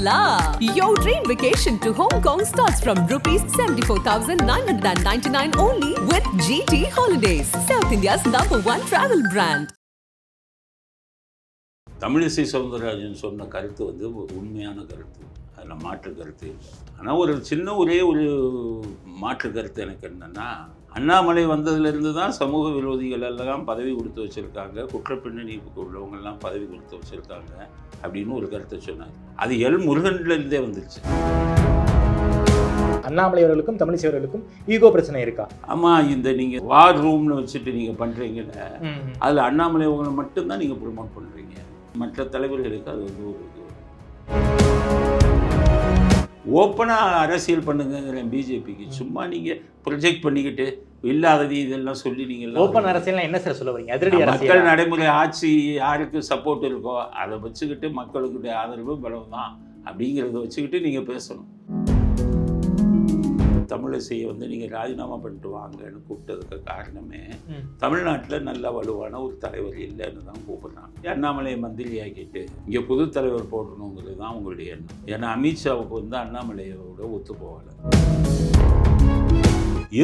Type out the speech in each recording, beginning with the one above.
la! Your dream vacation to Hong Kong starts from rupees 74,999 only with GT Holidays, South India's number one travel brand. Tamilisai Soundararajan சொன்ன கருத்து வந்து உண்மையான கருத்து அதில் மாற்று கருத்து இல்லை ஆனால் ஒரு சின்ன ஒரே ஒரு மாற்று கருத்து எனக்கு என்னென்னா அண்ணாமலை வந்ததுலேருந்து தான் சமூக விரோதிகள் எல்லாம் பதவி கொடுத்து வச்சுருக்காங்க. குற்றப்பின்னணிக்கு உள்ளவங்கெல்லாம் பதவி கொடுத்து வச்சுருக்காங்க அப்படின்னு ஒரு கருத்தை சொன்னார். அது எல் முருகன்லேருந்தே வந்துருச்சு. அண்ணாமலை அவர்களுக்கும் தமிழிசை அவர்களுக்கும் ஈகோ பிரச்சனை இருக்கா? ஆமாம் இந்த நீங்கள் வார் ரூம்னு வச்சுட்டு நீங்கள் பண்ணுறீங்கல்ல அதில் அண்ணாமலை அவங்களை மட்டும்தான் நீங்கள் ப்ரொமோட் பண்ணுறீங்க மற்ற தலைவர்களுக்கு அது வந்து ஒரு ஓப்பனாக அரசியல் பண்ணுங்கிறேன் பிஜேபிக்கு. சும்மா நீங்கள் ப்ரொஜெக்ட் பண்ணிக்கிட்டு இல்லாதது இதெல்லாம் சொல்லி நீங்கள் ஓப்பன் அரசியல் என்ன சார் சொல்ல வரீங்க? அதிரடி மக்கள் நடைமுறை ஆட்சி யாருக்கு சப்போர்ட் இருக்கோ அதை வச்சுக்கிட்டு மக்களுக்குடைய ஆதரவு பலம் தான் அப்படிங்கிறத வச்சுக்கிட்டு நீங்கள் பேசணும். தமிழிசையை வந்து நீங்கள் ராஜினாமா பண்ணிட்டு வாங்கன்னு கூப்பிட்டதுக்கு காரணமே. தமிழ்நாட்டில் நல்ல வலுவான ஒரு தலைவர் இல்லைன்னு தான் கூப்பிடுறாங்க. அண்ணாமலையை மந்திரியாக்கிட்டு இங்கே புது தலைவர் போடணுங்கிறது தான் உங்களுடைய எண்ணம். ஏன்னா அமித்ஷாவுக்கு வந்து அண்ணாமலையோட ஒத்து போகலை.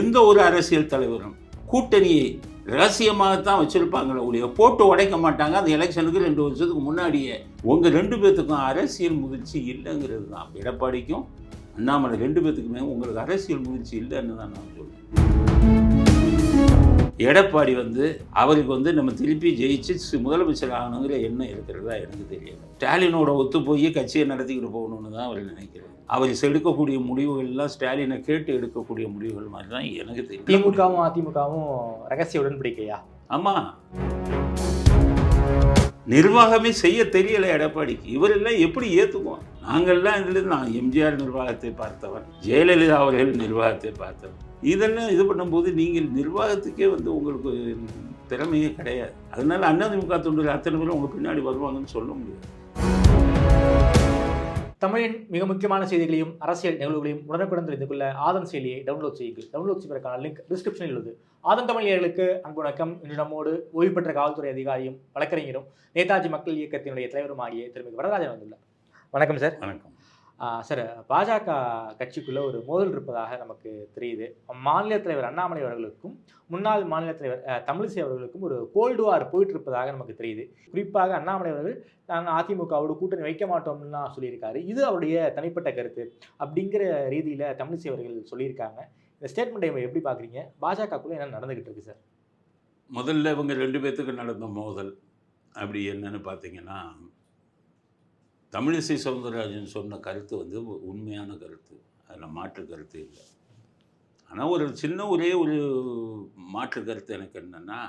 எந்த ஒரு அரசியல் தலைவரும் கூட்டணியை ரகசியமாகத்தான் வச்சிருப்பாங்களே ஒழிய போட்டு உடைக்க மாட்டாங்க. அந்த எலெக்ஷனுக்கு ரெண்டு வருஷத்துக்கு முன்னாடியே உங்கள் ரெண்டு பேர்த்துக்கும் அரசியல் முதிர்ச்சி இல்லைங்கிறது தான். எடப்பாடிக்கும் அண்ணாமலை ரெண்டு பேர்த்துக்குமே உங்களுக்கு அரசியல் முதிர்ச்சி இல்லைன்னு தான் நான் சொல்லுவேன் எடப்பாடி வந்து அவருக்கு வந்து நம்ம திருப்பி ஜெயிச்சு முதலமைச்சர் ஆகணுங்கிற எண்ணம் இருக்கிறதா எனக்கு தெரியல. ஸ்டாலினோட ஒத்து போய் கட்சியை நடத்திக்கிட்டு போகணும்னு தான் அவர் நினைக்கிறார். அவர் எடுக்கக்கூடிய முடிவுகள்லாம் ஸ்டாலினை கேட்டு எடுக்கக்கூடிய முடிவுகள் மாதிரி தான் எனக்கு தெரியும். திமுகவும் அதிமுகவும் ரகசிய உடன்படிக்கையா? ஆமாம் நிர்வாகமே செய்ய தெரியல எடப்பாடிக்கு. இவரெல்லாம் எப்படி ஏற்றுக்குவோம் நாங்கள்லாம் இதில் நான் எம்ஜிஆர் நிர்வாகத்தை பார்த்தவன் ஜெயலலிதா அவர்கள் நிர்வாகத்தை பார்த்தவன். இதெல்லாம் இது பண்ணும்போது நீங்கள் நிர்வாகத்துக்கே வந்து உங்களுக்கு திறமையே கிடையாது. அதனால அதிமுக தொண்டர்கள் அத்தனை பேரும் உங்கள் பின்னாடி வருவாங்கன்னு சொல்ல முடியாது. தமிழின் மிக முக்கியமான செய்திகளையும் அரசியல் நிகழ்வுகளையும் உடனுக்குடன் தெரிந்து கொள்ள ஆதன் செயலியை டவுன்லோட் செய்யுங்கள். டவுன்லோட் செய்வதற்கான லிங்க் டிஸ்கிரிப்ஷனில் உள்ளது. ஆதன் தமிழர்களுக்கு அன்பு வணக்கம். இன்று நம்மோடு ஓய்வு பெற்ற காவல்துறை அதிகாரியும் வழக்கறிஞரும் நேதாஜி மக்கள் இயக்கத்தினுடைய தலைவருமாகிய திருமதி வரராஜன் வந்துள்ளார். வணக்கம் சார். வணக்கம். சார் பாஜக கட்சிக்குள்ள ஒரு மோதல் இருப்பதாக நமக்கு தெரியுது. மாநில தலைவர் அண்ணாமலை அவர்களுக்கும் முன்னாள் மாநில தலைவர் தமிழிசை அவர்களுக்கும் ஒரு கோல்டு வார் போயிட்டு இருப்பதாக நமக்கு தெரியுது. குறிப்பாக அண்ணாமலை அவர்கள் நாங்கள் அதிமுகவோடு கூட்டணி வைக்க மாட்டோம்லாம் சொல்லியிருக்காரு. இது அவருடைய தனிப்பட்ட கருத்து அப்படிங்கிற ரீதியில் தமிழிசை அவர்கள் சொல்லியிருக்காங்க. இந்த ஸ்டேட்மெண்ட்டை எப்படி பார்க்குறீங்க? பாஜகக்குள்ள என்ன நடந்துகிட்டு இருக்கு சார்? முதல்ல இவங்க ரெண்டு பேர்த்துக்கு நடந்த மோதல் அப்படி என்னன்னு பார்த்தீங்கன்னா தமிழிசை சவுந்தரராஜன் சொன்ன கருத்து வந்து உண்மையான கருத்து. அதில் மாற்று கருத்து இல்லை. ஆனால் ஒரு சின்ன ஒரே ஒரு மாற்று கருத்து எனக்கு என்னென்னா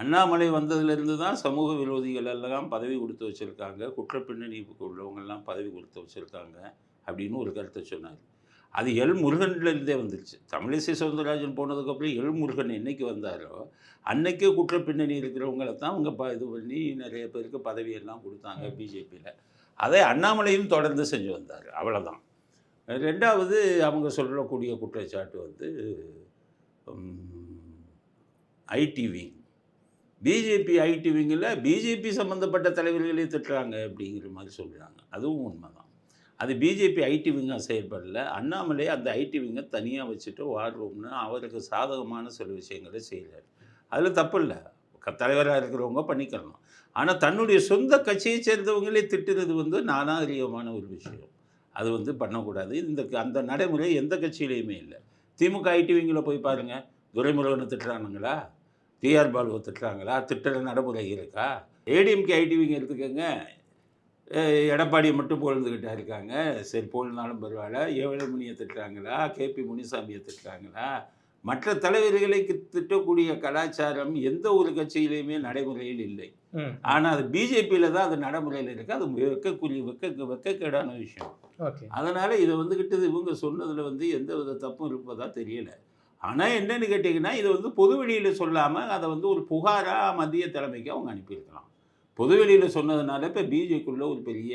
அண்ணாமலை வந்ததுலேருந்து தான் சமூக விரோதிகள் எல்லாம் பதவி கொடுத்து வச்சுருக்காங்க. குற்றப்பின்னணிக்கு உள்ளவங்கெல்லாம் பதவி கொடுத்து வச்சுருக்காங்க அப்படின்னு ஒரு கருத்தை சொன்னார். அது எல் முருகன்லேருந்தே வந்துருச்சு. தமிழிசை சவுந்தரராஜன் போனதுக்கப்புறம் எல் முருகன் என்னைக்கு வந்தாரோ அன்னைக்கே குற்ற பின்னணி இருக்கிறவங்கள தான் அவங்க ப இது பண்ணி நிறைய பேருக்கு பதவியெல்லாம் கொடுத்தாங்க. பிஜேபியில். அதை அண்ணாமலையும் தொடர்ந்து செஞ்சு வந்தார். அவ்வளோதான் ரெண்டாவது அவங்க சொல்லக்கூடிய குற்றச்சாட்டு வந்து ஐடி விங் பிஜேபி ஐடி விங்கில் பிஜேபி சம்மந்தப்பட்ட தலைவர்களே திட்டுறாங்க அப்படிங்கிற மாதிரி சொல்கிறாங்க அதுவும் உண்மைதான். அது பிஜேபி ஐடி விங்காக செயல்படல. அண்ணாமலை அந்த ஐடி விங்கை தனியாக வச்சுட்டு வார் ரூம்னு அவருக்கு சாதகமான சில விஷயங்களை செய்கிறார் அதில் தப்பு இல்லை. தலைவராக இருக்கிறவங்க பண்ணிக்கலாம் ஆனால் தன்னுடைய சொந்த கட்சியை சேர்ந்தவங்களே திட்டுறது வந்து நானாகரியமான ஒரு விஷயம். அது வந்து பண்ணக்கூடாது. இந்த அந்த நடைமுறை எந்த கட்சியிலையுமே இல்லை. திமுக ஐடிவிங்களை போய் பாருங்கள் துரைமுருகனை திட்டுறானுங்களா? டிஆர் பாலுவை திட்டுறாங்களா? திட்டுற நடைமுறை இருக்கா? ஏடிஎம்கே ஐடிவிங்க எடுத்துக்கோங்க. எடப்பாடியை மட்டும் புகழ்ந்துக்கிட்டா இருக்காங்க. சரி புகழ்ந்தாலும் பரவாயில்ல. ஏவலமணியை திட்டுறாங்களா? கேபி முனிசாமியை திட்டுறாங்களா? மற்ற தலைவர்களை திட்டக்கூடிய கலாச்சாரம் எந்த ஒரு கட்சியிலையுமே நடைமுறையில் இல்லை. ஆனால் அது பிஜேபியில் தான் அது நடைமுறையில் இருக்குது அது வெக்கக்குரிய வெக்க வெக்கக்கேடான விஷயம். ஓகே. அதனால் இதை வந்துக்கிட்டு இவங்க சொன்னதில் வந்து எந்த வித தப்பும் இருப்பதா தெரியல. ஆனால் என்னன்னு கேட்டிங்கன்னா இதை வந்து பொதுவெளியில் சொல்லாமல் அதை வந்து ஒரு புகாராக மத்திய தலைமைக்கு அவங்க அனுப்பியிருக்கலாம். பொதுவெளியில் சொன்னதுனால இப்போ பிஜேக்குள்ளே ஒரு பெரிய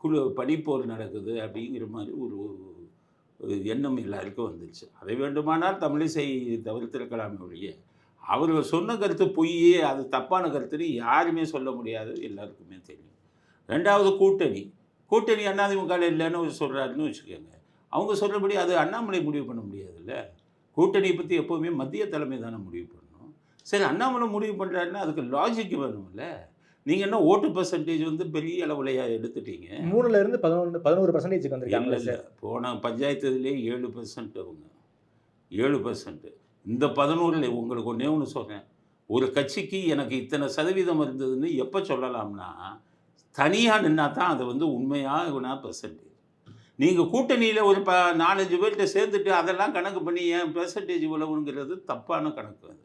குழு பனிப்போர் நடக்குது அப்படிங்கிற மாதிரி ஒரு ஒரு எண்ணம் எல்லாருக்கும் வந்துருச்சு. அதை வேண்டுமானால் தமிழிசை தவிர்த்திருக்கலாமே ஒழிய அவர் சொன்ன கருத்து பொய்யே அது தப்பான கருத்துன்னு யாருமே சொல்ல முடியாது எல்லாருக்குமே தெரியும். ரெண்டாவது கூட்டணி. கூட்டணி அதிமுக இல்லைன்னு சொல்கிறாருன்னு வச்சுக்கோங்க. அவங்க சொல்கிறபடி அது அண்ணாமலை முடிவு பண்ண முடியாதுல்ல. கூட்டணியை பற்றி எப்போவுமே மத்திய தலைமை தானே முடிவு பண்ணணும். சரி அண்ணாமலை முடிவு பண்ணுறாருன்னா அதுக்கு லாஜிக் வேணும்ல. நீங்கள் என்ன ஓட்டு பர்சன்டேஜ் வந்து பெரிய அளவுலையா எடுத்துட்டீங்க? மூணுல இருந்து பதினொன்று பதினோரு பர்சன்டேஜ் வந்திருக்காங்க இல்லை போன பஞ்சாயத்து இதுலேயே ஏழு பர்சன்ட் அவங்க. ஏழு பர்சன்ட் இந்த பதினோரில் உங்களுக்கு ஒன்றே ஒன்று சொல்கிறேன் ஒரு கட்சிக்கு எனக்கு இத்தனை சதவீதம் இருந்ததுன்னு எப்போ சொல்லலாம்னா தனியாக நின்னா தான் அது வந்து உண்மையாக பர்சன்டேஜ் நீங்கள் கூட்டணியில் ஒரு ப நாலஞ்சு பேர்கிட்ட சேர்ந்துட்டு அதெல்லாம் கணக்கு பண்ணி ஏன் பெர்சன்டேஜ் இவ்வளவுங்கிறது தப்பான கணக்கு அது.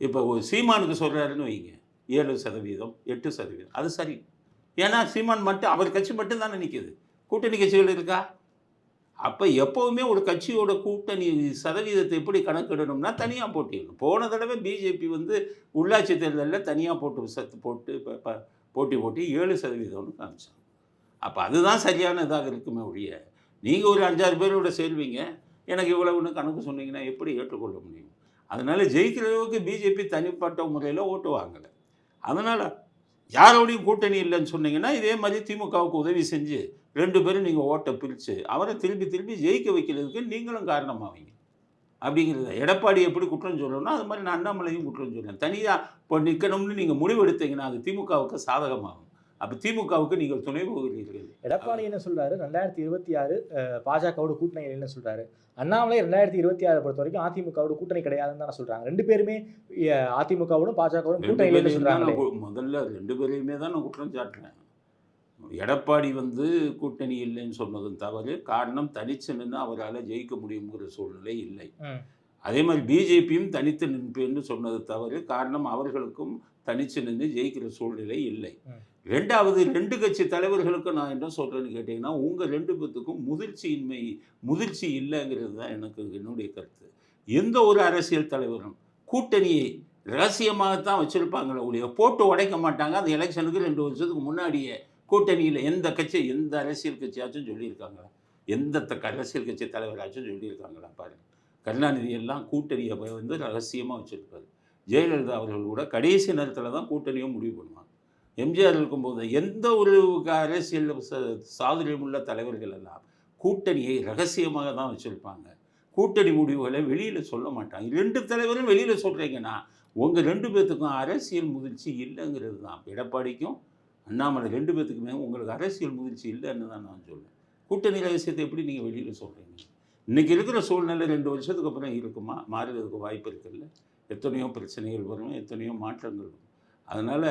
இப்போ ஒரு சீமானுக்கு சொல்கிறாருன்னு வைங்க ஏழு சதவீதம் எட்டு சதவீதம் அது சரி. ஏன்னா சீமான் மட்டும் அவர் கட்சி மட்டும் தானே நிற்கிது கூட்டணி கட்சிகள் இருக்கா? அப்போ எப்போவுமே ஒரு கட்சியோட கூட்டணி சதவீதத்தை எப்படி கணக்கிடணும்னா தனியாக போட்டிடணும் போன தடவை பிஜேபி வந்து உள்ளாட்சி தேர்தலில் தனியாக போட்டு சத்து போட்டு ப- போட்டி போட்டு ஏழு சதவீதம்னு காமிச்சாங்க. அப்போ அதுதான் சரியான இதாக இருக்குமே ஒழிய நீங்கள் ஒரு அஞ்சாறு பேரோட சேர்வீங்க எனக்கு இவ்வளவுன்னு கணக்கு சொன்னீங்கன்னா எப்படி ஏற்றுக்கொள்ள முடியும்? அதனால் ஜெயிக்கிற அளவுக்கு பிஜேபி தனிப்பட்ட முறையில் ஓட்டு வாங்கலை. அதனால் யாரோடையும் கூட்டணி இல்லைன்னு சொன்னீங்கன்னா இதே மாதிரி திமுகவுக்கு உதவி செஞ்சு ரெண்டு பேரும் நீங்கள் ஓட்டை பிரித்து அவரை திருப்பி திருப்பி ஜெயிக்க வைக்கிறதுக்கு நீங்களும் காரணமாவீங்க. அப்படிங்கிறத எடப்பாடி எப்படி குற்றம் சொல்லணும்னா அது மாதிரி நான் அண்ணாமலையும் குற்றம் சொல்லுவேன் தனியாக இப்போ நிற்கணும்னு நீங்கள் முடிவெடுத்தீங்கன்னா அது திமுகவுக்கு சாதகமாகும். அப்போ திமுகவுக்கு நீங்கள் துணை போகிறீர்கள். எடப்பாடி என்ன சொல்றாரு? ரெண்டாயிரத்தி இருபத்தி ஆறு பாஜகவோட கூட்டணி இல்லைன்னு சொல்றாரு? அண்ணாமலை ரெண்டாயிரத்தி இருபத்தி ஆறு பொறுத்த வரைக்கும் அதிமுகவோட கூட்டணி கிடையாதுன்னு தானே சொல்றாங்க. ரெண்டு பேருமே அதிமுகவோடும் பாஜகவோடும் கூட்டணி இல்லைன்னு பேரையும் தான் சொல்றாங்களே? நான் கு- முதல்ல ரெண்டு பேரையுமே தான் நான் குற்றம் சாட்டுறேன். எடப்பாடி வந்து கூட்டணி இல்லைன்னு சொன்னதும் தவறு. காரணம் தனிச்சு நின்று அவரால் ஜெயிக்க முடியுங்கிற சூழ்நிலை இல்லை. அதே மாதிரி பிஜேபியும் தனித்து நிற்பேன்னு சொன்னது தவறு. காரணம் அவர்களுக்கும் தனிச்சு நின்று ஜெயிக்கிற சூழ்நிலை இல்லை. ரெண்டாவது ரெண்டு கட்சி தலைவர்களுக்கும் நான் என்ன சொல்கிறேன்னு கேட்டிங்கன்னா உங்கள் ரெண்டு பேத்துக்கும் முதிர்ச்சியின்மை முதிர்ச்சி இல்லைங்கிறது தான் எனக்கு என்னுடைய கருத்து. எந்த ஒரு அரசியல் தலைவரும் கூட்டணியை ரகசியமாகத்தான் வச்சுருப்பாங்களே ஒழிய போட்டு உடைக்க மாட்டாங்க. அந்த எலெக்ஷனுக்கு ரெண்டு வருஷத்துக்கு முன்னாடியே கூட்டணியில் எந்த கட்சி எந்த அரசியல் கட்சியாச்சும் சொல்லியிருக்காங்களா எந்த த- அரசியல் கட்சி தலைவராச்சும் சொல்லியிருக்காங்களா பாருங்கள் கருணாநிதி எல்லாம் கூட்டணியை வந்து ரகசியமாக வச்சுருப்பாரு. ஜெயலலிதா அவர்கள் கூட கடைசி நேரத்தில் தான் கூட்டணியும் முடிவு பண்ணுவாங்க. எம்ஜிஆர் இருக்கும்போது எந்த ஒரு அரசியல் ச- சாதுரியமுள்ள தலைவர்கள் எல்லாம் கூட்டணியை ரகசியமாக தான் வச்சுருப்பாங்க. கூட்டணி முடிவுகளை வெளியில் சொல்ல மாட்டாங்க. ரெண்டு தலைவரும் வெளியில் சொல்கிறீங்கன்னா உங்கள் ரெண்டு பேர்த்துக்கும் அரசியல் முதிர்ச்சி இல்லைங்கிறது தான். எடப்பாடிக்கும் அண்ணாமலை ரெண்டு பேர்த்துக்குமே உங்களுக்கு அரசியல் முதிர்ச்சி இல்லைன்னு தான் நான் சொல்லுவேன் கூட்டணி ரகசியத்தை எப்படி நீங்கள் வெளியில் சொல்கிறீங்க இன்றைக்கி இருக்கிற சூழ்நிலை ரெண்டு வருஷத்துக்கு அப்புறம் இருக்குமா? மாறுறதுக்கு வாய்ப்பு இருக்குல்ல. எத்தனையோ பிரச்சனைகள் வரும் எத்தனையோ மாற்றங்கள் வரும். அதனால்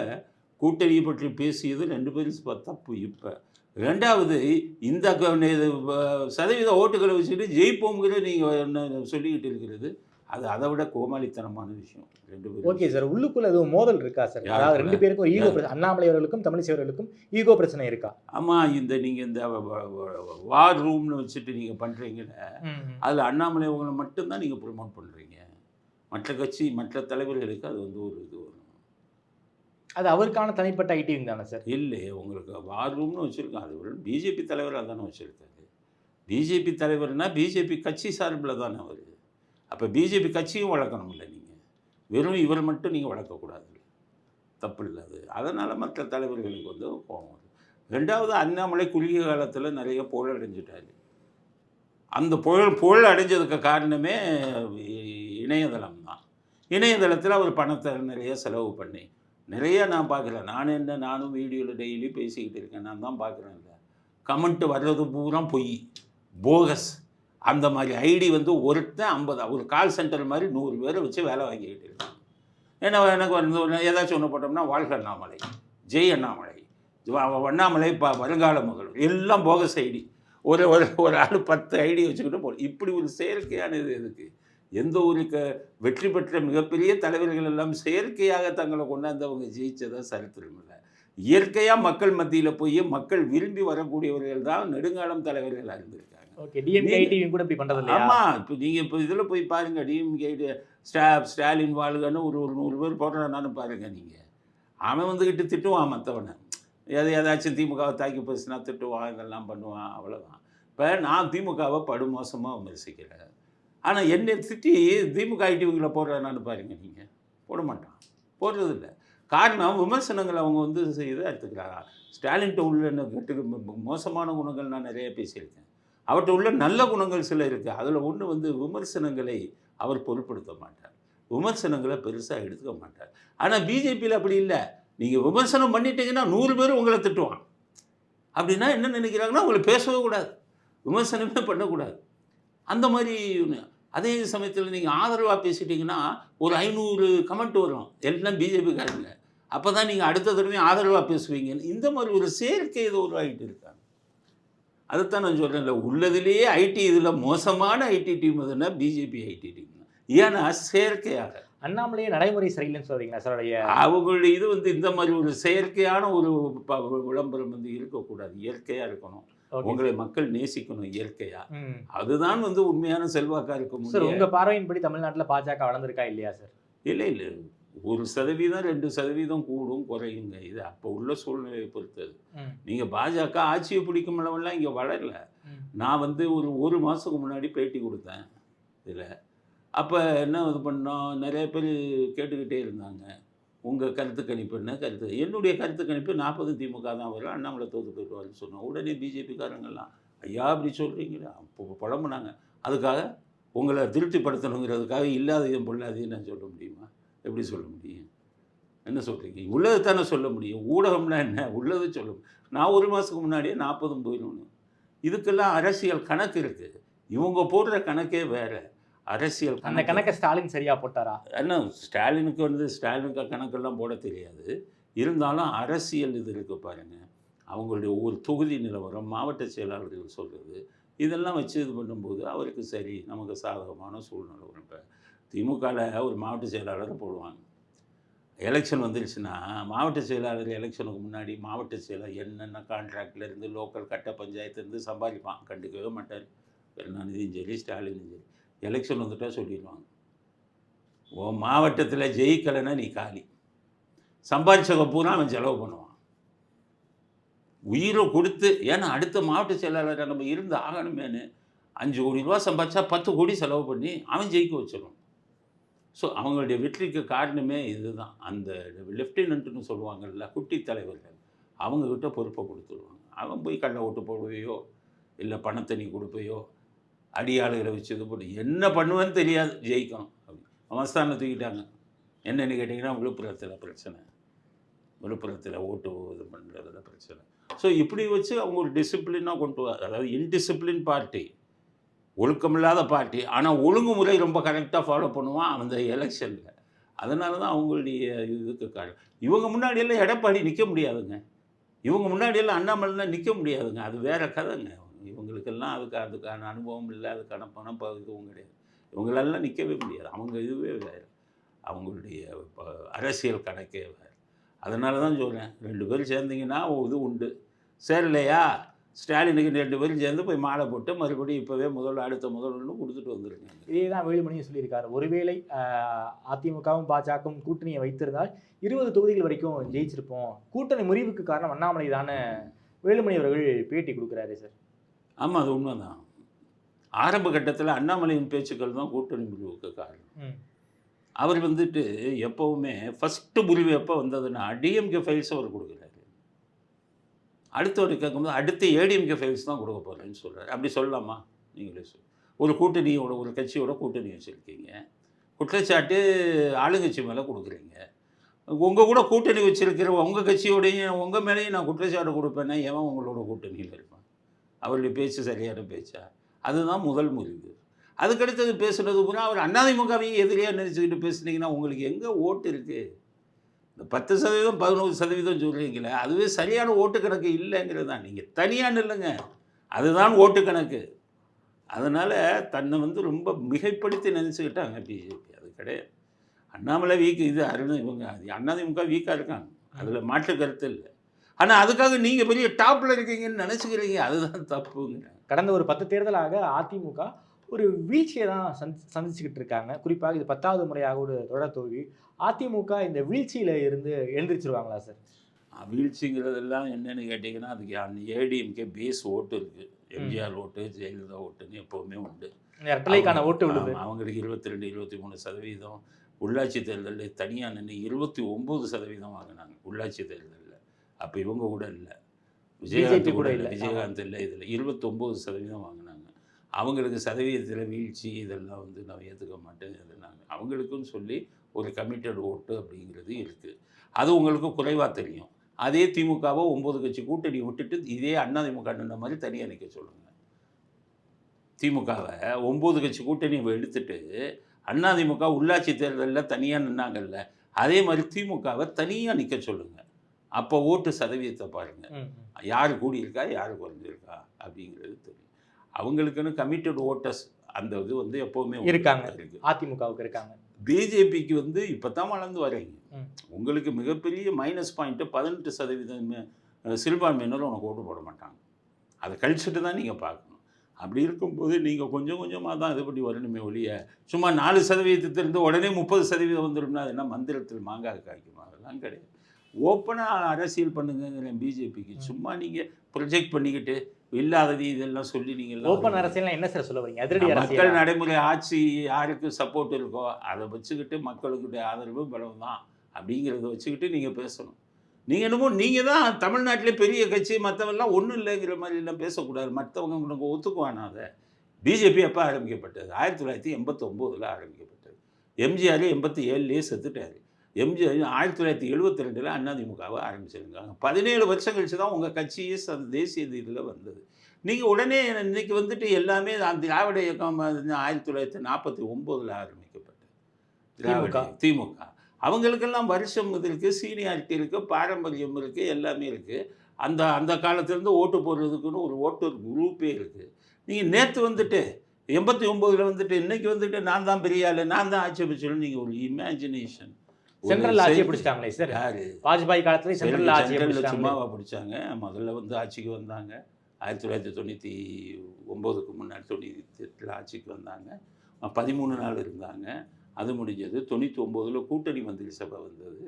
கூட்டணியை பற்றி பேசியது ரெண்டு பேரும் தப்பு இப்போ. ரெண்டாவது இந்த க- இது சதவீத ஓட்டுகளை வச்சுட்டு ஜெயிப்போங்கிற நீங்கள் என்ன சொல்லிக்கிட்டு இருக்கிறது அது அதை விட கோமாளித்தனமான விஷயம். ரெண்டு பேரும். ஓகே சார் உள்ளுக்குள்ள எதுவும் மோதல் இருக்கா சார்? அதாவது ரெண்டு பேருக்கும் ஈகோ? பிரச்சனை அண்ணாமலை அவர்களுக்கும் தமிழிசை அவர்களுக்கும் ஈகோ பிரச்சனை இருக்கா? ஆமாம் இந்த நீங்கள் இந்த வார் ரூம்னு வச்சுட்டு நீங்கள் பண்ணுறீங்கல்ல அதில் அண்ணாமலை அவங்களை மட்டும்தான் நீங்கள் ப்ரொமோட் பண்ணுறீங்க மற்ற கட்சி மற்ற தலைவர்களுக்கு அது வந்து ஒரு இது வரும். அது அவருக்கான தனிப்பட்ட ஐடிவிங் தானே சார் இல்லை உங்களுக்கு வார் ரூம்னு வச்சுருக்கோம் அது பிஜேபி தலைவராக தானே வச்சுருக்காரு பிஜேபி தலைவர்னா பிஜேபி கட்சி சார்பில் தானே அவர். அப்போ பிஜேபி கட்சியும் வளர்க்கணும் இல்லை நீங்கள் வெறும் இவர் மட்டும் நீங்கள் வளர்க்கக்கூடாது. தப்பு இல்லை அது அதனால் மற்ற தலைவர்களுக்கு வந்து கோபம் ரெண்டாவது அண்ணாமலை குறுகிய காலத்தில் நிறைய புகழ் அடைஞ்சிட்டாரு. அந்த புகழ் புகழ் அடைஞ்சதுக்கு காரணமே இணையதளம் தான். இணையதளத்தில் அவர் பணத்தை நிறைய செலவு பண்ணி நிறைய நான் பார்க்குறேன். நானும் என்ன நானும் வீடியோவில் டெய்லி பேசிக்கிட்டு இருக்கேன். நான் தான் பார்க்குறேன்ல. கமெண்ட் வர்றது பூரா பொய். போகஸ் அந்த மாதிரி ஐடி வந்து ஒருத்தன் ஐம்பது ஒரு கால் சென்டர் மாதிரி நூறு பேரை வச்சு வேலை வாங்கிக்கிட்டு இருக்காங்க ஏன்னா எனக்கு வந்து ஏதாச்சும் ஒன்று போட்டோம்னா வாழ்க அண்ணாமலை ஜெய் அண்ணாமலை அண்ணாமலை ப வருங்கால முதல்வர் எல்லாம் போகஸ் ஐடி ஒரு ஒரு ஒரு ஆள் பத்து ஐடி வச்சுக்கிட்டு போகணும் இப்படி ஒரு செயற்கையான இது எதுக்கு? எந்த ஒரு க வெற்றி பெற்ற மிகப்பெரிய தலைவர்கள் எல்லாம் செயற்கையாக தங்களை கொண்டாந்தவங்க ஜெயிச்சதா சரித்திரம் இல்லை. இயற்கையாக மக்கள் மத்தியில் போய் மக்கள் விரும்பி வரக்கூடியவர்கள் தான் நெடுங்காலம் தலைவர்களாக இருந்திருக்கு ஓகே டிஎம்கே கூட இப்படி ஆமாம் இப்போ நீங்கள் இப்போ இதில் போய் பாருங்கள் டிஎம்கே ஸ்டா ஸ்டாலின் வாழ்கன்னு ஒரு ஒரு நூறு பேர் போடுறான்னு பாருங்க நீங்கள் அவன் வந்துக்கிட்டு திட்டுவான் மற்றவனை எது ஏதாச்சும் திமுகவை தாக்கி பேசினா திட்டுவான் இதெல்லாம் பண்ணுவான் அவ்வளோதான் இப்போ நான் திமுகவை படுமோசமாக விமர்சிக்கிறேன். ஆனால் என்னை திட்டி திமுக ஐடிவிங்களை போடுறான்னு பாருங்க நீங்கள் போட மாட்டான். போடுறதில்ல. காரணம் விமர்சனங்கள் அவங்க வந்து இதை எடுத்துக்கிறாங்க. ஸ்டாலின்கிட்ட உள்ள என்ன கெட்டு மோசமான குணங்கள் நான் நிறைய பேசியிருக்கேன். அவர்கிட்ட உள்ள நல்ல குணங்கள் சில இருக்குது அதில் ஒன்று வந்து விமர்சனங்களை அவர் பொருட்படுத்த மாட்டார். விமர்சனங்களை பெருசாக எடுத்துக்க மாட்டார். ஆனால் பிஜேபியில் அப்படி இல்லை. நீங்கள் விமர்சனம் பண்ணிட்டீங்கன்னா நூறு பேர் உங்களை திட்டுவான். அப்படின்னா என்ன நினைக்கிறாங்கன்னா உங்களை பேசவே கூடாது. விமர்சனமே பண்ணக்கூடாது. அந்த மாதிரி அதே சமயத்தில் நீங்கள் ஆதரவாக பேசிட்டீங்கன்னா ஒரு ஐநூறு கமெண்ட் வரும். எல்லாம் பிஜேபிக்காரங்க அப்போ தான் நீங்கள் அடுத்த தடவையும் ஆதரவாக பேசுவீங்கன்னு. இந்த மாதிரி ஒரு செயற்கை இது உருவாகிட்டு இருக்காங்க அதைத்தான் நான் சொல்கிறேன்ல உள்ளதுலேயே ஐடி இதில் மோசமான ஐடி டீம் எதுனா பிஜேபி ஐடி டீம் ஏன்னா செயற்கையாக. அண்ணாமலையே நடைமுறை சரியில்லைன்னு சொல்றீங்களா சார் அவங்களுடைய இது வந்து இந்த மாதிரி ஒரு செயற்கையான ஒரு விளம்பரம் வந்து இருக்கக்கூடாது. இயற்கையாக இருக்கணும். உங்களை மக்கள் நேசிக்கணும் இயற்கையாக ம். அதுதான் வந்து உண்மையான செல்வாக்கா இருக்க சார் உங்க பார்வையின்படி தமிழ்நாட்டுல பாஜக வளர்ந்திருக்கா இல்லையா சார்? இல்லை இல்லை. ஒரு சதவீதம் ரெண்டு சதவீதம் கூடும் குறையுங்க. இது அப்போ உள்ள சூழ்நிலையை பொறுத்தது. நீங்கள் பாஜக ஆட்சியை பிடிக்கும் அளவெல்லாம் இங்கே வளரல. நான் வந்து ஒரு ஒரு மாதத்துக்கு முன்னாடி பேட்டி கொடுத்தேன் இதில். அப்போ என்ன இது பண்ணோம்? நிறைய பேர் கேட்டுக்கிட்டே இருந்தாங்க. உங்கள் கருத்து கணிப்பு என்ன? கருத்து என்னுடைய கருத்து கணிப்பு நாற்பது திமுக தான் வரும். அண்ணாமலை தோத்து போயிடுவாருன்னு சொன்னோம். உடனே பிஜேபிக்காரங்கெல்லாம் ஐயா அப்படி சொல்கிறீங்களா அப்போ புலம்புனாங்க. அதுக்காக உங்களை திருப்திப்படுத்தணுங்கிறதுக்காக இல்லாதையும் பொல்லாதையும் நான் சொல்ல முடியுமா? எப்படி சொல்ல முடியும்? என்ன சொல்கிறீங்க உள்ளது தானே சொல்ல முடியும்? ஊடகம்னா என்ன? உள்ளது சொல்ல முடியும். நான் ஒரு மாதத்துக்கு முன்னாடியே நாற்பதும் போயிடணும் இதுக்கெல்லாம் அரசியல் கணக்கு இருக்குது இவங்க போடுற கணக்கே வேற. அரசியல் அந்த கணக்கு. ஸ்டாலின் சரியா போட்டாரா? என்ன ஸ்டாலினுக்கு வந்து ஸ்டாலினுக்கு கணக்கெல்லாம் போட தெரியாது. இருந்தாலும் அரசியல் இது இருக்கு பாருங்க. அவங்களுடைய ஒரு தொகுதி நிலவரம் மாவட்ட செயலாளர்கள் சொல்கிறது இதெல்லாம் வச்சு இது பண்ணும்போது அவருக்கு சரி நமக்கு சாதகமான சூழ்நிலை வரும் இப்போ. திமுகவில் ஒரு மாவட்ட செயலாளரை போடுவாங்க. எலெக்ஷன் வந்துருச்சுன்னா மாவட்ட செயலாளர் எலெக்ஷனுக்கு முன்னாடி மாவட்ட செயலாளர் என்னென்ன கான்ட்ராக்ட்லேருந்து லோக்கல் கட்ட பஞ்சாயத்துலேருந்து சம்பாதிப்பான்? கண்டுக்கவே மாட்டார். கருணாநிதியும் சரி ஸ்டாலினும் சரி. எலெக்ஷன் வந்துட்டா சொல்லிடுவாங்க. ஓ மாவட்டத்தில் ஜெயிக்கலைன்னா நீ காலி. சம்பாதிச்ச பூரா அவன் செலவு பண்ணுவான். உயிரை கொடுத்து ஏன்னா அடுத்த மாவட்ட செயலாளர் நம்ம இருந்து ஆகணுமேனு அஞ்சு கோடி ரூபா சம்பாதிச்சா பத்து கோடி செலவு பண்ணி அவன் ஜெயிக்க வச்சிடும் ஸோ அவங்களுடைய வெற்றிக்கு காரணமே இதுதான். அந்த லெஃப்டினன்ட்னு சொல்லுவாங்கல்ல குட்டி தலைவர்கள் அவங்கக்கிட்ட பொறுப்பை கொடுத்துருவாங்க. அவன் போய் கண்ணை ஓட்டு போடுவையோ இல்லை பணத்தை நீ கொடுப்பையோ அடியாளுகளை வச்சு இது என்ன பண்ணுவேன்னு தெரியாது ஜெயிக்கணும் அப்படி அவஸ்தானம் தூக்கிட்டாங்க. என்னென்னு கேட்டிங்கன்னா விழுப்புரத்தில் பிரச்சனை. விழுப்புரத்தில் ஓட்டு இது பண்ணுறதுல பிரச்சனை. ஸோ இப்படி வச்சு அவங்க ஒரு டிசிப்ளினாக கொண்டு வர அதாவது இன்டிசிப்ளின் பார்ட்டி ஒழுக்கமில்லாத பார்ட்டி ஆனால் ஒழுங்குமுறை ரொம்ப கரெக்டாக ஃபாலோ பண்ணுவான் அந்த எலெக்ஷனில் அதனால தான் அவங்களுடைய இதுக்கு காரணம். இவங்க முன்னாடியெல்லாம் எடப்பாடி நிற்க முடியாதுங்க. இவங்க முன்னாடியெல்லாம் அண்ணாமலைலாம் நிற்க முடியாதுங்க. அது வேற கதைங்க. இவங்களுக்கெல்லாம் அதுக்கு அதுக்கான அனுபவம் இல்லை. அதுக்கான பணம் ப- இதுவும் கிடையாது. இவங்களெல்லாம் நிற்கவே முடியாது. அவங்க இதுவே வேறு. அவங்களுடைய ப- அரசியல் கணக்கே வேறு. அதனால தான் சொல்கிறேன் ரெண்டு பேரும் சேர்ந்தீங்கன்னா இது உண்டு. சேரலையா? ஸ்டாலினுக்கு ரெண்டு பேரும் சேர்ந்து போய் மாலை போட்டு மறுபடியும் இப்போவே முதல்ல அடுத்த முதல்வன்னு கொடுத்துட்டு வந்துருங்க. இதே தான் வேலுமணியும் சொல்லியிருக்காரு. ஒருவேளை அதிமுகவும் பாஜகவும் கூட்டணியை வைத்திருந்தால் இருபது தொகுதிகள் வரைக்கும் ஜெயிச்சிருப்போம். கூட்டணி முறிவுக்கு காரணம் அண்ணாமலை தானே வேலுமணி அவர்கள் பேட்டி கொடுக்குறாரு சார். ஆமாம் அது உண்மைதான். ஆரம்ப கட்டத்தில் அண்ணாமலையின் பேச்சுக்கள் தான் கூட்டணி முடிவுக்கு காரணம். அவர் வந்துட்டு எப்போவுமே ஃபஸ்ட்டு முடிவு எப்போ வந்ததுன்னா டிஎம்கே ஃபைல்ஸ் அவர் கொடுக்குறாரு. அடுத்தவர் கேட்கும்போது அடுத்து ஏடிஎம்கே ஃபைல்ஸ் தான் கொடுக்க போகிறேன்னு சொல்கிறார் அப்படி சொல்லலாமா? நீங்களே சொல் ஒரு கூட்டணியோட ஒரு கட்சியோட கூட்டணி வச்சுருக்கீங்க. குற்றச்சாட்டு ஆளுங்கட்சி மேலே கொடுக்குறீங்க. உங்கள் கூட கூட்டணி வச்சுருக்கிற உங்கள் கட்சியோடையும் உங்கள் மேலேயும் நான் குற்றச்சாட்டு கொடுப்பேன்னா ஏன் உங்களோட கூட்டணியில் இருப்பான்? அவருடைய பேச்சு சரியான பேச்சா? அதுதான் முதல் முறிவு அதுக்கடுத்தது பேசுனது பூரா அவர் அண்ணாதிமுகவையும் எதிரியாக நினச்சிக்கிட்டு பேசுனீங்கன்னா உங்களுக்கு எங்கே ஓட்டு இருக்குது இந்த பத்து சதவீதம் பதினோரு சதவீதம் சொல்கிறீங்களே அதுவே சரியான ஓட்டு கணக்கு இல்லைங்கிறது தான். நீங்கள் தனியாக இல்லைங்க அதுதான் ஓட்டு கணக்கு. அதனால் தன்னை வந்து ரொம்ப மிகைப்படுத்தி நினச்சிக்கிட்டாங்க பிஜேபி. அது கிடையாது. அண்ணாமலை வீக் இது அருண் இவங்க அண்ணாதிமுக வீக்காக இருக்காங்க. அதில் மாற்று கருத்து இல்லை. ஆனால் அதுக்காக நீங்கள் பெரிய டாப்பில் இருக்கீங்கன்னு நினச்சிக்கிறீங்க. அதுதான் தப்புங்க. கடந்த ஒரு பத்து தேர்தலாக அதிமுக ஒரு வீழ்ச்சியை தான் சந்தி சந்திச்சுக்கிட்டு இருக்காங்க. குறிப்பாக இது பத்தாவது முறையாக ஒரு தொடர் தோல்வி. அதிமுக இந்த வீழ்ச்சியில இருந்து எழுந்திரிச்சிருவாங்களா சார்? வீழ்ச்சிங்கிறதெல்லாம் என்னன்னு கேட்டிங்கன்னா அதுக்கு ஏடிஎம்கே பேஸ் ஓட்டு இருக்குது எம்ஜிஆர் ஓட்டு ஜெயலலிதா ஓட்டுன்னு எப்போவுமே உண்டு. இரட்டலைக்கான ஓட்டு விழுது. அவங்களுக்கு இருபத்தி ரெண்டு இருபத்தி மூணு சதவீதம். உள்ளாட்சி தேர்தலில் தனியாக நின்று இருபத்தி ஒம்பது சதவீதம் வாங்கினாங்க உள்ளாட்சி தேர்தலில். அப்போ இவங்க கூட இல்லை. விஜயகாந்த் கூட இல்ல. விஜயகாந்த் இல்லை இதில் இருபத்தொம்போது சதவீதம் வாங்கினாங்க. அவங்களுக்கு சதவீதத்தில் வீழ்ச்சி இதெல்லாம் வந்து நான் ஏற்றுக்க மாட்டேன் இதெல்லாம் அவங்களுக்குன்னு சொல்லி ஒரு கமிட்டட் ஓட்டு அப்படிங்கிறது இருக்குது அது உங்களுக்கு குறைவாக தெரியும். அதே திமுகவை ஒம்பது கட்சி கூட்டணி விட்டுட்டு இதே அதிமுக நின்ற மாதிரி தனியாக நிற்க சொல்லுங்கள் திமுகவை ஒம்பது கட்சி கூட்டணி எடுத்துட்டு அதிமுக உள்ளாட்சி தேர்தலில் தனியாக நின்னாங்கல்ல அதே மாதிரி திமுகவை தனியாக நிற்க சொல்லுங்கள் அப்போ ஓட்டு சதவீதத்தை பாருங்கள். யார் கூடியிருக்கா யார் குறைஞ்சிருக்கா அப்படிங்கிறது தெரியும். அவங்களுக்குன்னு கமிட்டட் ஓட்டர்ஸ் அந்த இது வந்து எப்போவுமே இருக்காங்க. இருக்கு. அதிமுகவுக்கு இருக்காங்க. பிஜேபிக்கு வந்து இப்போ தான் வளர்ந்து வரீங்க. உங்களுக்கு மிகப்பெரிய மைனஸ் பாயிண்ட்டு பதினெட்டு சதவீதம் அஹ், சிறுபான்மையினர் உனக்கு ஓட்டு போட மாட்டாங்க. அதை கழிச்சுட்டு தான் நீங்கள் பார்க்கணும். அப்படி இருக்கும்போது நீங்கள் கொஞ்சம் கொஞ்சமாக தான் இது பண்ணி வரணுமே ஒழிய சும்மா நாலு சதவீதத்திலிருந்து உடனே முப்பது சதவீதம் வந்துடும்னா அது என்ன மந்திரத்தில் மாங்காய் காய்க்குமா அதெல்லாம் கிடையாது. ஓப்பனாக அரசியல் பண்ணுங்கிறேன் பிஜேபிக்கு. சும்மா நீங்கள் ப்ரொஜெக்ட் பண்ணிக்கிட்டு இல்லாதது இதெல்லாம் சொல்லி நீங்கள் ஓப்பன் அரசியல் என்ன சார் சொல்ல வரீங்க அதிரடி மக்கள் நடைமுறை ஆட்சி யாருக்கு சப்போர்ட் இருக்கோ அதை வச்சுக்கிட்டு மக்களுடைய ஆதரவு பலம் தான் அப்படிங்கிறத வச்சுக்கிட்டு நீங்கள் பேசணும். நீங்கள் என்னமோ நீங்கள் தான் தமிழ்நாட்டிலே பெரிய கட்சி மற்றவெல்லாம் ஒன்றும் இல்லைங்கிற மாதிரி எல்லாம் பேசக்கூடாது. மற்றவங்க உங்களுக்கு ஒத்துக்குவானா அதை. பிஜேபி எப்போ ஆரம்பிக்கப்பட்டது? ஆயிரத்தி தொள்ளாயிரத்தி எண்பத்தொம்போதில் ஆரம்பிக்கப்பட்டது. எம்ஜிஆர் எண்பத்தி ஏழுலேயே செத்துட்டார். எம்ஜிஆர் ஆயிரத்தி தொள்ளாயிரத்தி எழுபத்தி ரெண்டில் அதிமுகவை ஆரம்பிச்சிருக்காங்க பதினேழு வருஷம் கழிச்சு தான் உங்கள் கட்சியே ச- தேசிய இதில் வந்தது. நீங்கள் உடனே இன்னைக்கு வந்துட்டு எல்லாமே அந்த திராவிட இயக்கம் ஆயிரத்தி தொள்ளாயிரத்தி நாற்பத்தி ஒம்போதில் ஆரம்பிக்கப்பட்டது. திராவிட திமுக. அவங்களுக்கெல்லாம் வருஷம் இது இருக்குது சீனியாரிட்டி இருக்குது பாரம்பரியம் இருக்குது எல்லாமே இருக்குது அந்த அந்த காலத்துலேருந்து ஓட்டு போடுறதுக்குன்னு ஒரு ஓட்டர் குரூப்பே இருக்குது நீங்கள் நேற்று வந்துட்டு எண்பத்தி ஒம்போதில் வந்துட்டு இன்னைக்கு வந்துட்டு நான் தான் பெரிய ஆளு நான் தான் ஆட்சி பிடிச்சலும் நீங்கள் ஒரு இமேஜினேஷன் சென்ட்ரல் ஆட்சியை பிடிச்சிட்டாங்களே சார் யாரு? வாஜ்பாய் காலத்துல சென்ட்ரல் ஆட்சியை சும்மாவா பிடிச்சாங்க. முதல்ல வந்து ஆட்சிக்கு வந்தாங்க. ஆயிரத்தி தொள்ளாயிரத்தி தொண்ணூற்றி ஒம்போதுக்கு முன்னாடி தொண்ணூற்றி எட்டில் ஆட்சிக்கு வந்தாங்க. பதிமூணு நாள் இருந்தாங்க. அது முடிஞ்சது. தொண்ணூற்றி ஒம்போதில் கூட்டணி மந்திரி சபை வந்தது.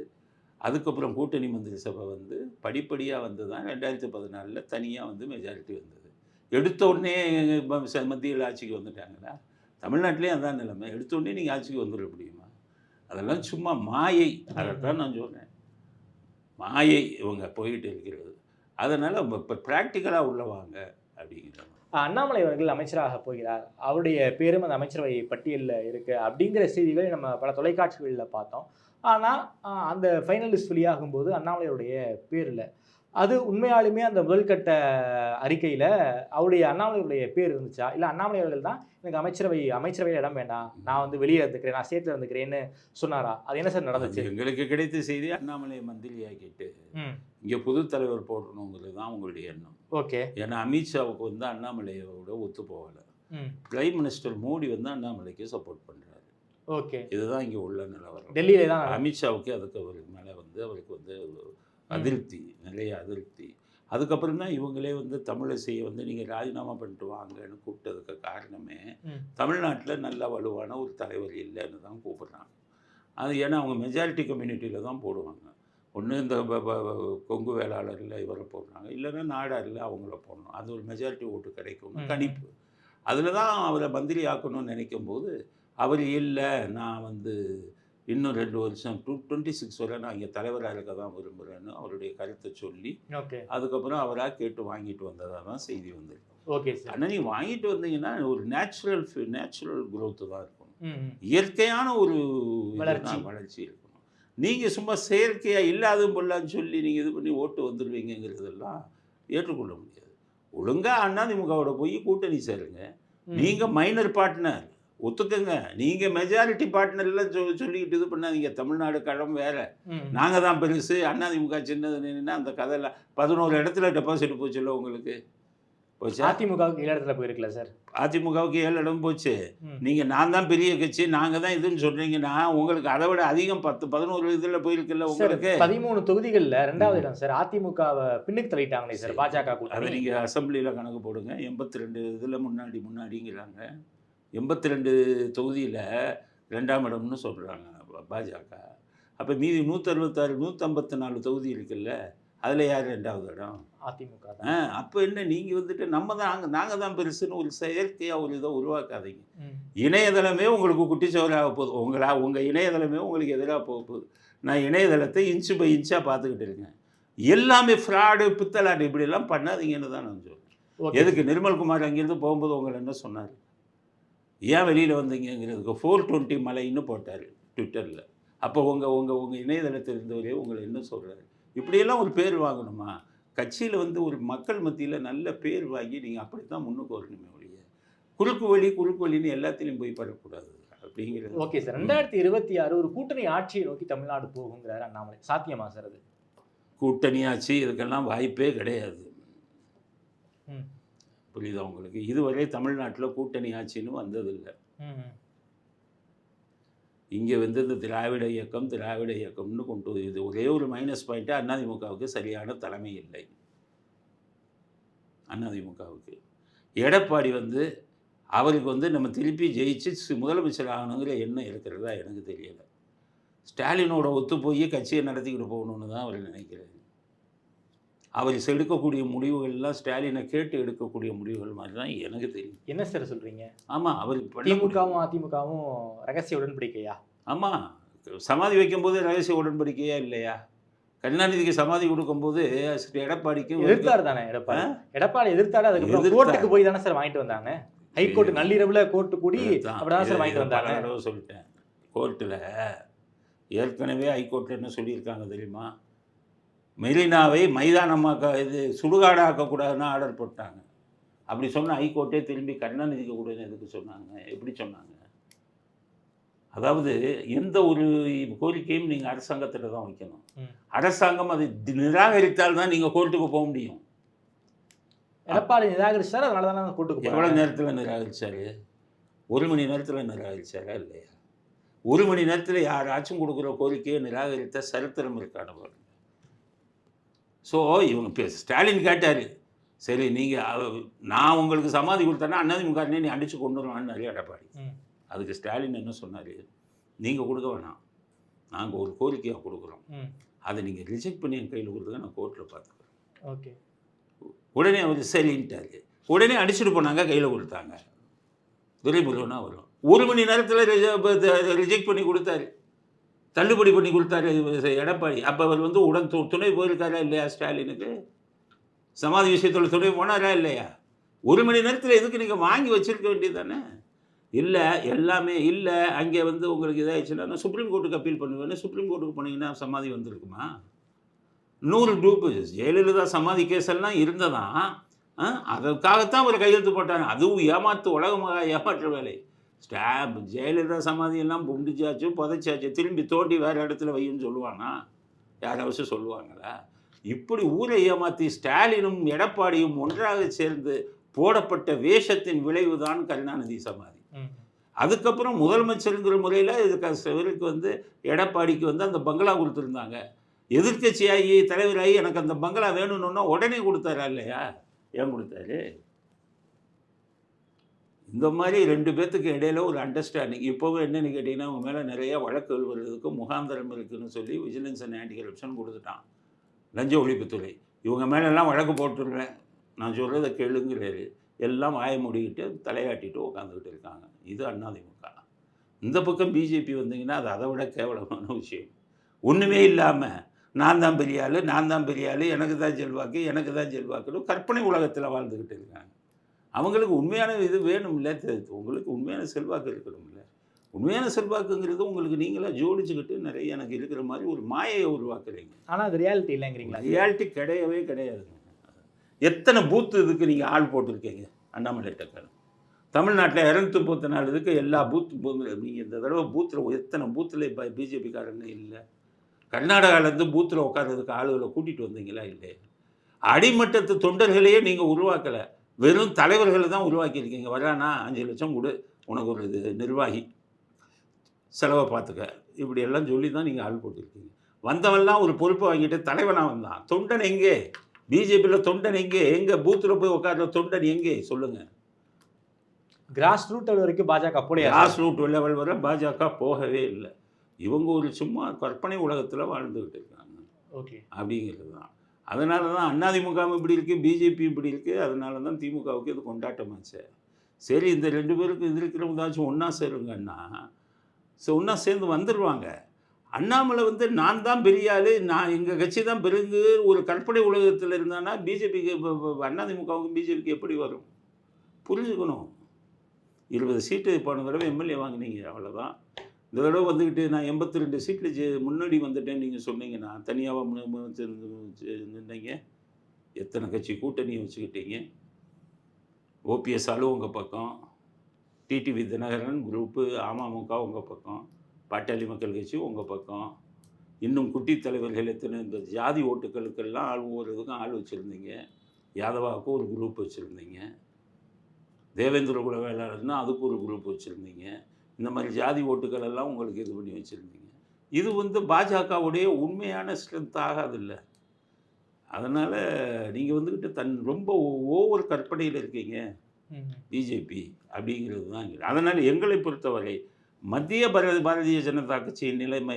அதுக்கப்புறம் கூட்டணி மந்திரி சபை வந்து படிப்படியாக வந்து தான் ரெண்டாயிரத்தி பதினாலில் தனியாக வந்து மெஜாரிட்டி வந்தது. எடுத்த உடனே மத்தியில் ஆட்சிக்கு வந்துட்டாங்களா? தமிழ்நாட்டிலே அதான் நிலைமை. எடுத்த உடனே நீங்கள் ஆட்சிக்கு வந்துட முடியுமா? அதெல்லாம் சும்மா மாயை. அதைத்தான் நான் சொல்கிறேன் மாயை இவங்க போயிட்டு இருக்கிறது. அதனால் இப்போ ப்ராக்டிக்கலாக உள்ள வாங்க அப்படிங்கிறாங்க அண்ணாமலை அவர்கள் அமைச்சராக போகிறார். அவருடைய பேரும் அந்த அமைச்சரவை பட்டியலில் இருக்குது அப்படிங்கிற செய்திகளை நம்ம பல தொலைக்காட்சிகளில் பார்த்தோம். ஆனால் அந்த ஃபைனலிஸ்ட் வெளியாகும்போது அண்ணாமலையுடைய பேரில் அது உண்மையாலுமே அந்த முதல்கட்ட அறிக்கையில் அவருடைய அண்ணாமலையுடைய பேர் இருந்துச்சா? இல்லை அண்ணாமலை அவர்கள் தான் எனக்கு அமைச்சரவை அமைச்சரவையில் இடம் வேண்டாம் நான் வந்து வெளியே இருந்துக்கிறேன் நான் ஸ்டேட்டில் இருந்துக்கிறேன்னு சொன்னாரா? அது என்ன சார் நடந்துச்சு? எங்களுக்கு கிடைத்த செய்தி அண்ணாமலை மந்திரியாக்கிட்டு இங்கே புது தலைவர் போடணுங்கிறது தான் உங்களுடைய எண்ணம். ஓகே. ஏன்னா அமித்ஷாவுக்கு வந்து அண்ணாமலையோட ஒத்து போகலை. பிரைம் மினிஸ்டர் மோடி வந்து அண்ணாமலைக்கு சப்போர்ட் பண்ணுறாரு ஓகே. இதுதான் இங்கே உள்ள நிலவரம். டெல்லியிலே தான் அமித்ஷாவுக்கு அதுக்கு அவருக்கு மேலே வந்து அவருக்கு வந்து அதிருப்தி நிறைய அதிருப்தி. அதுக்கப்புறம் தான் இவங்களே வந்து தமிழிசையை வந்து நீங்கள் ராஜினாமா பண்ணிட்டு வாங்கன்னு கூப்பிட்டதுக்கு காரணமே. தமிழ்நாட்டில் நல்ல வலுவான ஒரு தலைவர் இல்லைன்னு தான் கூப்பிடுறாங்க. அது ஏன்னா அவங்க மெஜாரிட்டி கம்யூனிட்டியில் தான் போடுவாங்க. ஒன்று இந்த கொங்கு வேளாளரில் இவரை போடுறாங்க. இல்லைன்னா நாடாரில் அவங்கள போடணும். அது ஒரு மெஜாரிட்டி ஓட்டு கிடைக்கும்னு ம். கணிப்பு. அதில் தான் அவரை மந்திரி ஆக்கணும்னு நினைக்கும் போது அவர் இல்லை நான் வந்து இன்னும் ரெண்டு வருஷம் டூ டுவெண்ட்டி சிக்ஸ் வரை நான் இங்கே தலைவராக இருக்க தான் விரும்புகிறேன்னு அவருடைய கருத்தை சொல்லி அதுக்கப்புறம் அவராக கேட்டு வாங்கிட்டு வந்ததாக தான் செய்தி வந்திருக்கு. ஓகே சார் ஆனால் நீ வாங்கிட்டு வந்தீங்கன்னா ஒரு நேச்சுரல் நேச்சுரல் growth தான் இருக்கும் ம் ம். இயற்கையான ஒரு வளர்ச்சி. இருக்கணும். நீங்கள் சும்மா செயற்கையாக இல்லாத பொருளான்னு சொல்லி நீங்கள் இது பண்ணி ஓட்டு வந்துடுவீங்கிறதெல்லாம் ஏற்றுக்கொள்ள முடியாது. ஒழுங்காக அண்ணாதிமுகவோட போய் கூட்டணி சேருங்க. நீங்கள் மைனர் பார்ட்னர் ஒத்துக்கங்க. நீங்கள் மெஜாரிட்டி பார்ட்னர்லாம் சொ சொல்லிக்கிட்டு இது பண்ணாதீங்க. தமிழ்நாடு களம் வேற. நாங்கள் தான் பெருசு. அதிமுக சின்னது நின்னா அந்த கதையில் பதினோரு இடத்துல டெபாசிட் போச்சுல்ல உங்களுக்கு. போச்சா? அதிமுகவுக்கு ஏழு இடத்துல போயிருக்கல சார்? அதிமுகவுக்கு ஏழு இடம் போச்சு. நீங்கள் நான் தான் பெரிய கட்சி. நாங்கள் தான் இதுன்னு சொல்கிறீங்கன்னா உங்களுக்கு அதை விட அதிகம் பத்து பதினோரு இதில் போயிருக்குல்ல உங்களுக்கு. பதிமூணு தொகுதிகள்ல ரெண்டாவது இடம் சார். அதிமுகவை பின்னுக்கு தள்ளிட்டாங்களே சார். பாஜக அதை நீங்கள் அசெம்பிளியில் கணக்கு போடுங்க. எண்பத்தி ரெண்டு இதில் முன்னாடி முன்னாடிங்கிறாங்க. எண்பத்தி ரெண்டு தொகுதியில் ரெண்டாம் இடம்னு சொல்கிறாங்க பாஜக. அப்போ மீதி நூற்றறுபத்தாறு நூற்றம்பத்தி நாலு தொகுதி இருக்குல்ல அதில் யார் ரெண்டாவது இடம்? அதிமுக. ஆ அப்போ என்ன நீங்கள் வந்துட்டு நம்ம தான் நாங்கள் நாங்கள் தான் பெருசுன்னு ஒரு செயற்கையாக ஒரு இதை உருவாக்காதீங்க. இணையதளமே உங்களுக்கு குட்டிச்சவராக போகுது உங்களா உங்கள் இணையதளமே உங்களுக்கு எதிராக போக போகுது. நான் இணையதளத்தை இன்ச்சு பை இன்ச்சாக பார்த்துக்கிட்டு இருக்கேன். எல்லாமே ஃப்ராடு பித்தலாட்டு இப்படியெல்லாம் பண்ணாதீங்கன்னு தான் நான் ஓகே. எதுக்கு? நிர்மல்குமார் அங்கேருந்து போகும்போது உங்களை என்ன சொன்னார்? ஏன் வெளியில் வந்தீங்கங்கிறதுக்கு ஃபோர் டுவெண்ட்டி மலைன்னு போட்டார் ட்விட்டரில் அப்போ உங்கள் உங்கள் உங்கள் இணையதளத்தில் இருந்தவரே உங்களை என்ன சொல்கிறாரு இப்படியெல்லாம் ஒரு பேர் வாங்கணுமா? கட்சியில் வந்து ஒரு மக்கள் மத்தியில் நல்ல பேர் வாங்கி நீங்கள் அப்படி தான் முன்னுக்கு வரணுமே ஒழிய குறுக்கு வழி குறுக்கு வழின்னு எல்லாத்திலையும் போய் படக்கூடாது அப்படிங்கிறது. ஓகே சார் ரெண்டாயிரத்தி இருபத்தி ஆறு ஒரு கூட்டணி ஆட்சியை நோக்கி தமிழ்நாடு போகுங்கிறாரு அண்ணாமலை. சாத்தியமா சார் அது? கூட்டணியாச்சு இதுக்கெல்லாம் வாய்ப்பே கிடையாது. புரியுதா உங்களுக்கு? இதுவரை தமிழ்நாட்டில் கூட்டணி ஆட்சின்னு வந்ததில்லை. இங்கே வந்து இந்த திராவிட இயக்கம் திராவிட இயக்கம்னு கொண்டு இது ஒரே ஒரு மைனஸ் பாயிண்ட்டு அதிமுகவுக்கு சரியான தலைமை இல்லை. அதிமுகவுக்கு எடப்பாடி வந்து அவருக்கு வந்து நம்ம திருப்பி ஜெயிச்சு முதலமைச்சர் ஆகணுங்கிற எண்ணம் இருக்கிறதா எனக்கு தெரியல. ஸ்டாலினோட ஒத்து போய் கட்சியை நடத்திக்கிட்டு போகணுன்னு தான் அவர் நினைக்கிறாரு. அவர் எடுக்கக்கூடிய முடிவுகள்லாம் ஸ்டாலினை கேட்டு எடுக்கக்கூடிய முடிவுகள் மாதிரி தான் எனக்கு தெரியும். என்ன சார் சொல்றீங்க? ஆமாம் முடியும். திமுகவும் அதிமுகவும் ரகசிய உடன்படிக்கையா? ஆமாம் சமாதி வைக்கும்போது ரகசிய உடன்படிக்கையா இல்லையா? கருணாநிதிக்கு சமாதி கொடுக்கும்போது எடப்பாடிக்கு எதிர்த்தாரு தானே எடப்பாடி. எடப்பாடி எதிர்த்தாரு எதிர்த்தாரு. கோர்ட்டுக்கு போய் தானே சார் வாங்கிட்டு வந்தாங்க. ஹைகோர்ட் நள்ளிரவுல கோர்ட்டு கூடி. அப்படிதான் சார் வாங்கிட்டு வந்தாங்க. சொல்லிட்டேன். கோர்ட்டில் ஏற்கனவே ஹைகோர்ட்டில் என்ன சொல்லியிருக்காங்க தெரியுமா? மெரினாவை மைதானமாக்க இது சுடுகாடாக்கக்கூடாதுன்னு ஆர்டர் போட்டாங்க. அப்படி சொன்ன ஹைகோர்ட்டே திரும்பி கருணாநிதிக்கு கூட எதுக்கு சொன்னாங்க? எப்படி சொன்னாங்க? அதாவது எந்த ஒரு கோரிக்கையும் நீங்கள் அரசாங்கத்தில் தான் வைக்கணும். அரசாங்கம் அதை நிராகரித்தால் தான் நீங்கள் கோர்ட்டுக்கு போக முடியும். எடப்பாடி நிராகரிச்சார் அதனால தானே கூட்டுக்கு எவ்வளோ நேரத்தில் நிராகரிச்சாரு? ஒரு மணி நேரத்தில் நிராகரிச்சாரா இல்லையா? ஒரு மணி நேரத்தில் யாராச்சும் கொடுக்குற கோரிக்கையை நிராகரித்த சரித்திரம் இருக்கான பாருங்க ஸோ இவங்க ஸ்டாலின் கேட்டார். சரி நீங்கள் நான் உங்களுக்கு சமாதி கொடுத்தேன்னா அண்ணாதிமுகனே நீ அடித்து கொண்டு வருவான்னு எடப்பாடி. ம். அதுக்கு ஸ்டாலின் என்ன சொன்னார்? நீங்கள் கொடுக்க வேணாம். நாங்கள் ஒரு கோரிக்கையாக கொடுக்குறோம். அதை நீங்கள் ரிஜெக்ட் பண்ணி என் கையில் கொடுத்துங்க நான் கோர்ட்டில் பார்த்துக்கிறேன். ஓகே. உடனே அவர் சரின்ட்டாரு. உடனே அடிச்சுட்டு போனாங்க கையில் கொடுத்தாங்க. துரைமுருகனா வரும். ஒரு மணி நேரத்தில் ரிஜெக்ட் பண்ணி கொடுத்தாரு. தள்ளுபடி பண்ணி கொடுத்தாரு எடப்பாடி. அப்போ அவர் வந்து உடன் து துணை போயிருக்காரா இல்லையா ஸ்டாலினுக்கு? சமாதி விஷயத்தில் துணை போனாரா இல்லையா? ஒரு மணி நேரத்தில் எதுக்கு நீங்கள் வாங்கி வச்சிருக்க வேண்டியது தானே இல்லை எல்லாமே இல்லை. அங்கே வந்து உங்களுக்கு இதாகிடுச்சுன்னா நான் சுப்ரீம் கோர்ட்டுக்கு அப்பீல் பண்ணுவேன் சுப்ரீம் கோர்ட்டுக்கு போனீங்கன்னா சமாதி வந்திருக்குமா? நூறு டூப்பு ஜெயலலிதா சமாதி கேஸ் எல்லாம் இருந்ததான் ஆ, அதற்காகத்தான் அவர் கையெழுத்து போட்டாங்க. அதுவும் ஏமாத்து உலகமாக ஏமாற்ற வேலை. ஸ்டாப் ஜெயலலிதா சமாதி எல்லாம் புண்டிச்சாச்சு புதைச்சாச்சு. திரும்பி தோண்டி வேறு இடத்துல வையுன்னு சொல்லுவானா? யாராவது சொல்லுவாங்களா? இப்படி ஊரை ஏமாற்றி ஸ்டாலினும் எடப்பாடியும் ஒன்றாக சேர்ந்து போடப்பட்ட வேஷத்தின் விளைவுதான் கருணாநிதி சமாதி. அதுக்கப்புறம் முதலமைச்சருங்கிற முறையில் இதுக்கு இவருக்கு வந்து எடப்பாடிக்கு வந்து அந்த பங்களா கொடுத்துருந்தாங்க. எதிர்க்கட்சியாகி தலைவராகி எனக்கு அந்த பங்களா வேணும்னு உடனே கொடுத்தாரா இல்லையா? ஏன் கொடுத்தாரு? இந்த மாதிரி ரெண்டு பேர்த்துக்கு இடையில ஒரு அண்டர்ஸ்டாண்டிங் இப்போவும் என்னென்னு கேட்டிங்கன்னா உங்கள் மேலே நிறைய வழக்குகள் வருவதற்கு முகாந்தரம் இருக்குதுன்னு சொல்லி விஜிலன்ஸ் அண்ட் ஆன்டி கரப்ஷன் கொடுத்துட்டான். லஞ்ச ஒழிப்புத்துறை. இவங்க மேலெல்லாம் வழக்கு போட்டுருவேன். நான் சொல்கிறத கேளுங்கிறாரு. எல்லாம் வாய மூடிக்கிட்டு தலையாட்டிட்டு உட்காந்துக்கிட்டு இருக்காங்க. இது அண்ணாதிமுக இந்த பக்கம் பிஜேபி வந்தீங்கன்னா அது அதை விட கேவலமான விஷயம். ஒன்றுமே இல்லாமல் நான் தான் பெரிய ஆளு நான் தான் பெரிய எனக்கு தான் செல்வாக்கு எனக்கு தான் செல்வாக்குன்னு கற்பனை உலகத்தில் வாழ்ந்துக்கிட்டு இருக்காங்க. அவங்களுக்கு உண்மையான இது வேணும்ல. தெ- உங்களுக்கு உண்மையான செல்வாக்கு இருக்கணும்ல. உண்மையான செல்வாக்குங்கிறது உங்களுக்கு நீங்களா ஜோடிச்சுக்கிட்டு நிறைய எனக்கு இருக்கிற மாதிரி ஒரு மாயையை உருவாக்குறீங்க. ஆனா அது ரியாலிட்டி இல்லைங்கிறீங்களா? ரியாலிட்டி கிடையவே கிடையாதுங்க எத்தனை பூத்து இதுக்கு நீங்கள் ஆள் போட்டிருக்கீங்க? அண்ணாமலை டக்கர் தமிழ்நாட்டில் இரநூத்தி முப்பத்தி நாலு இதுக்கு எல்லா பூத்து நீங்கள் இந்த தடவை பூத்தில் எத்தனை பூத்தில் இப்போ பிஜேபிக்காரங்க இல்லை? கர்நாடகாவிலேருந்து பூத்தில் உட்கார்றதுக்கு ஆளுகளை கூட்டிகிட்டு வந்தீங்களா இல்லை அடிமட்டத்து தொண்டர்களையே நீங்கள் உருவாக்கலை. வெறும் தலைவர்களை தான் உருவாக்கியிருக்கீங்க. வரானா அஞ்சு லட்சம் கொடு உனக்கு ஒரு இது நிர்வாகி. செலவை பார்த்துக்க. இப்படி எல்லாம் சொல்லி தான் நீங்கள் ஆள் போட்டிருக்கீங்க. வந்தவன்லாம் ஒரு பொறுப்பை வாங்கிட்டு தலைவனாக வந்தான் தொண்டன் எங்கே? பிஜேபியில் தொண்டன் எங்கே? எங்கே பூத்தில் போய் உட்கார்ற தொண்டன் எங்கே? சொல்லுங்கள் கிராஸ் ரூட் வரைக்கும் பாஜக போலையா கிராஸ் ரூட் லெவல் வரை பாஜக போகவே இல்லை. இவங்க ஒரு சும்மா கற்பனை உலகத்தில் வாழ்ந்துக்கிட்டு இருக்காங்க. ஓகே. அப்படிங்கிறது தான். அதனால தான் அதிமுக இப்படி இருக்குது பிஜேபி இப்படி இருக்குது அதனால தான் திமுகவுக்கு இது கொண்டாட்டமாச்சு. சரி இந்த ரெண்டு பேருக்கு இது இருக்கிறவங்கதாச்சும் ஒன்றா சேருங்கன்னா ஸோ ஒன்றா சேர்ந்து வந்துடுவாங்க அண்ணாமலை வந்து நான் தான் பெரிய ஆள் நான் எங்கள் கட்சி தான் பெருங்கு ஒரு கற்பனை உலகத்தில் இருந்தானா பிஜேபிக்கு அதிமுகவுக்கும் பிஜேபிக்கு எப்படி வரும்? புரிஞ்சுக்கணும். இருபது சீட்டு போன தடவை எம்எல்ஏ வாங்கினீங்க அவ்வளோதான் இந்த தடவை வந்துக்கிட்டு நான் எண்பத்தி ரெண்டு சீட்டில் முன்னாடி வந்துட்டேன் நீங்கள் சொன்னீங்கன்னா தனியாக நின்றீங்க எத்தனை கட்சி கூட்டணியை வச்சுக்கிட்டீங்க? ஓபிஎஸ் ஆளு உங்கள் பக்கம். டிடிவி தினகரன் குரூப்பு அமமுக உங்கள் பக்கம். பாட்டாளி மக்கள் கட்சி உங்கள் பக்கம். இன்னும் குட்டி தலைவர்கள் எத்தனை? இந்த ஜாதி ஓட்டுகளுக்கெல்லாம் ஆள் ஒவ்வொரு இதுக்கும் ஆள் வச்சுருந்தீங்க. யாதவாவுக்கு ஒரு குரூப் வச்சுருந்தீங்க. தேவேந்திர குல வேளாளர்னா அதுக்கு ஒரு குரூப் வச்சுருந்தீங்க. இந்த மாதிரி ஜாதி ஓட்டுகள் எல்லாம் உங்களுக்கு இது பண்ணி வச்சுருந்தீங்க. இது வந்து பாஜகவுடைய உண்மையான ஸ்ட்ரென்த் ஆகாதில்ல அதனால் நீங்கள் வந்துக்கிட்டு தன் ரொம்ப ஓவர் கற்பனையில் இருக்கீங்க. பிஜேபி அப்படிங்கிறது தான். அதனால் எங்களை பொறுத்தவரை மத்திய பாரத பாரதிய ஜனதா கட்சியின் நிலைமை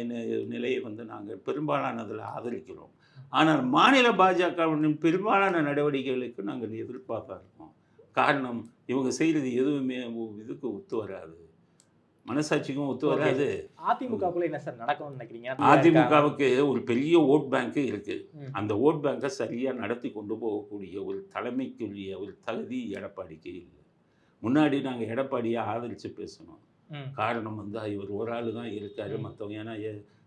நிலையை வந்து நாங்கள் பெரும்பாலானதில் ஆதரிக்கிறோம். ஆனால் மாநில பாஜகவின் பெரும்பாலான நடவடிக்கைகளுக்கு நாங்கள் எதிர்ப்பாக இருக்கோம் காரணம் இவங்க செய்கிறது எதுவுமே இதுக்கு ஒத்து வராது. மனசாட்சிக்கும் ஒத்து. வராது. அதிமுகக்குள்ள என்ன சார் நடக்கணும்னு நினைக்கிறீங்க? அதிமுகவுக்கு ஒரு பெரிய ஓட் பேங்க்கு இருக்குது ம். அந்த ஓட் பேங்கை சரியாக நடத்தி கொண்டு போகக்கூடிய ஒரு தலைமைக்குரிய ஒரு தகுதி எடப்பாடிக்கு இல்லை. முன்னாடி நாங்கள் எடப்பாடியை ஆதரித்து பேசணும். காரணம் வந்து இவர் ஒரு ஆள் தான் இருக்காரு. மற்றவங்க ஏன்னா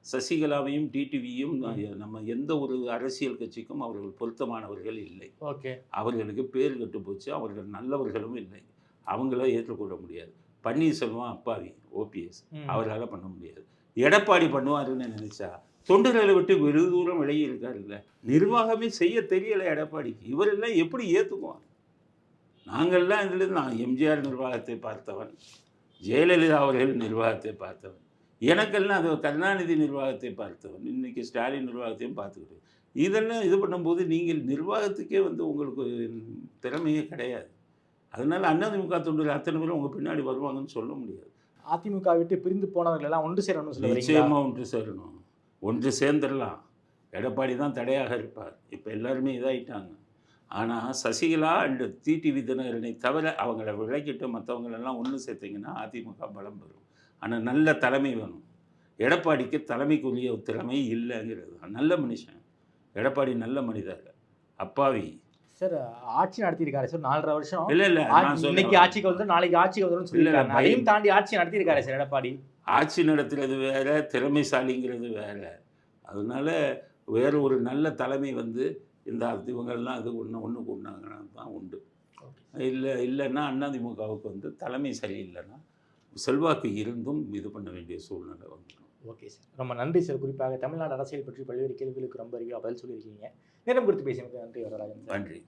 சசிகலாவையும் டிடிவியும் நம்ம எந்த ஒரு அரசியல் கட்சிக்கும் அவர்கள் பொருத்தமானவர்கள் இல்லை. ஓகே. அவர்களுக்கு பேர் கெட்டு போச்சு. அவர்கள் நல்லவர்களும் இல்லை. அவங்கள ஏற்றுக்கொள்ள முடியாது. பன்னீர்செல்வம் அப்பாவி ஓபிஎஸ். அவரால் பண்ண முடியாது. எடப்பாடி பண்ணுவாருன்னு நினைச்சா தொண்டர்களை விட்டு வெகு தூரம் விலகி இருக்காருல்ல? நிர்வாகமே செய்ய தெரியல எடப்பாடிக்கு. இவரெல்லாம் எப்படி ஏற்றுக்குவாங்க நாங்கள்லாம் இதில் நான் எம்ஜிஆர் நிர்வாகத்தை பார்த்தவன் ஜெயலலிதா அவர்கள் நிர்வாகத்தை பார்த்தவன் எனக்கெல்லாம் அது கருணாநிதி நிர்வாகத்தை பார்த்தவன் இன்னைக்கு ஸ்டாலின் நிர்வாகத்தையும் பார்த்துக்கிட்டு. இதெல்லாம் இது பண்ணும்போது நீங்கள் நிர்வாகத்துக்கே வந்து உங்களுக்கு திறமையே கிடையாது. அதனால அதிமுக தொண்டர்கள் அத்தனை பேரும் உங்கள் பின்னாடி வருவாங்கன்னு சொல்ல முடியாது. அதிமுக விட்டு பிரிந்து போனவர்கள் எல்லாம் ஒன்று சேரணும்னு சொல்ல நிச்சயமாக ஒன்று சேரணும். ஒன்று சேர்ந்துடலாம். எடப்பாடி தான் தடையாக இருப்பார். இப்போ எல்லாருமே இதாயிட்டாங்க. ஆனால் சசிகலா அண்ட் டிடிவி தினகரனை தவிர அவங்கள விளக்கிட்டு மற்றவங்களெல்லாம் ஒன்று சேர்த்தீங்கன்னா அதிமுக பலம் பெறும். ஆனால் நல்ல தலைமை வேணும். எடப்பாடிக்கு தலைமைக்குரிய ஒரு திறமை இல்லைங்கிறது. நல்ல மனுஷன். எடப்பாடி நல்ல மனிதர். அப்பாவி. சார் ஆட்சி நடத்தியிருக்காரு சார் நாலரை வருஷம். இல்லை இல்லை இன்னைக்கு ஆட்சிக்கு வந்து நாளைக்கு ஆட்சிக்கு வந்துடும் சொல்லியிருக்காங்க அதையும் தாண்டி ஆட்சி நடத்தியிருக்காரு சார் எடப்பாடி. ஆட்சி நடத்துறது வேற திறமைசாலிங்கிறது வேற. அதனால வேற ஒரு நல்ல தலைமை வந்து இந்த இவங்கெல்லாம் இது ஒன்று ஒன்றுக்கு ஒன்றாங்கன்னா தான் உண்டு. இல்லை இல்லைன்னா அதிமுகவுக்கு வந்து தலைமை சரியில்லைன்னா செல்வாக்கு இருந்தும் இது பண்ண வேண்டிய சூழ்நிலை வந்துடும். ஓகே சார் ரொம்ப நன்றி சார் குறிப்பாக தமிழ்நாடு அரசியல் பற்றி பல்வேறு கேள்விகளுக்கு ரொம்ப அறிவாக பதில் சொல்லியிருக்கீங்க. நேரம் கொடுத்து பேசியதுக்கு நன்றி வரராஜன் நன்றி.